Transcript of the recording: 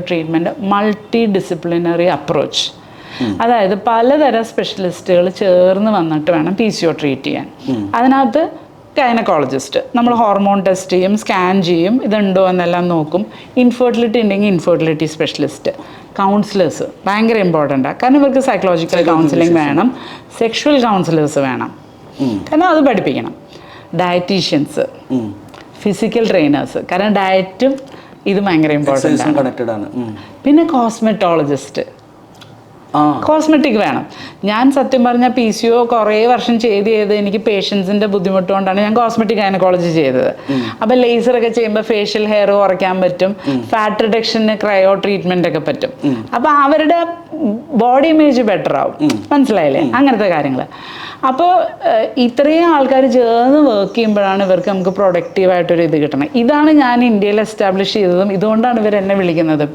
Treatment multi disciplinary approach അതായത് പലതരം സ്പെഷ്യലിസ്റ്റുകൾ ചേർന്ന് വന്നിട്ട് വേണം പി സി ഒ ട്രീറ്റ് ചെയ്യാൻ. അതിനകത്ത് ഗൈനക്കോളജിസ്റ്റ് നമ്മൾ ഹോർമോൺ ടെസ്റ്റ് ചെയ്യും സ്കാൻ ചെയ്യും ഇതുണ്ടോ എന്നെല്ലാം നോക്കും. ഇൻഫെർട്ടിലിറ്റി ഉണ്ടെങ്കിൽ ഇൻഫെർട്ടിലിറ്റി സ്പെഷ്യലിസ്റ്റ് കൗൺസിലേഴ്സ് ഭയങ്കര ഇമ്പോർട്ടന്റ് ആണ് കാരണം ഇവർക്ക് സൈക്കോളജിക്കൽ കൗൺസിലിംഗ് വേണം സെക്ഷുവൽ കൗൺസിലേഴ്സ് വേണം. കാരണം അത് പഠിപ്പിക്കണം. ഡയറ്റീഷ്യൻസ് ഫിസിക്കൽ ട്രെയിനേഴ്സ് കാരണം ഡയറ്റും ഇത് ഭയങ്കര ഇമ്പോർട്ടന്റ് ആണ്. പിന്നെ കോസ്മെറ്റോളജിസ്റ്റ് കോസ്മെറ്റിക് വേണം. ഞാൻ സത്യം പറഞ്ഞാൽ പി സി ഒ കുറേ വർഷം ചെയ്ത് ചെയ്ത് എനിക്ക് പേഷ്യൻസിന്റെ ബുദ്ധിമുട്ട് കൊണ്ടാണ് ഞാൻ കോസ്മെറ്റിക് ഗൈനക്കോളജി ചെയ്തത്. അപ്പം ലേസർ ഒക്കെ ചെയ്യുമ്പോൾ ഫേഷ്യൽ ഹെയർ കുറയ്ക്കാൻ പറ്റും. ഫാറ്റ് റിഡക്ഷന് ക്രയോ ട്രീറ്റ്മെന്റ് ഒക്കെ പറ്റും. അപ്പം അവരുടെ ബോഡി ഇമേജ് ബെറ്റർ ആവും. മനസ്സിലായില്ലേ? അങ്ങനത്തെ കാര്യങ്ങൾ അപ്പോൾ ഇത്രയും ആൾക്കാർ ചേർന്ന് വർക്ക് ചെയ്യുമ്പോഴാണ് ഇവർക്ക് നമുക്ക് പ്രൊഡക്റ്റീവായിട്ടൊരു ഇത് കിട്ടണം. ഇതാണ് ഞാൻ ഇന്ത്യയിൽ എസ്റ്റാബ്ലിഷ് ചെയ്തതും ഇതുകൊണ്ടാണ് ഇവർ എന്നെ വിളിക്കുന്നത്.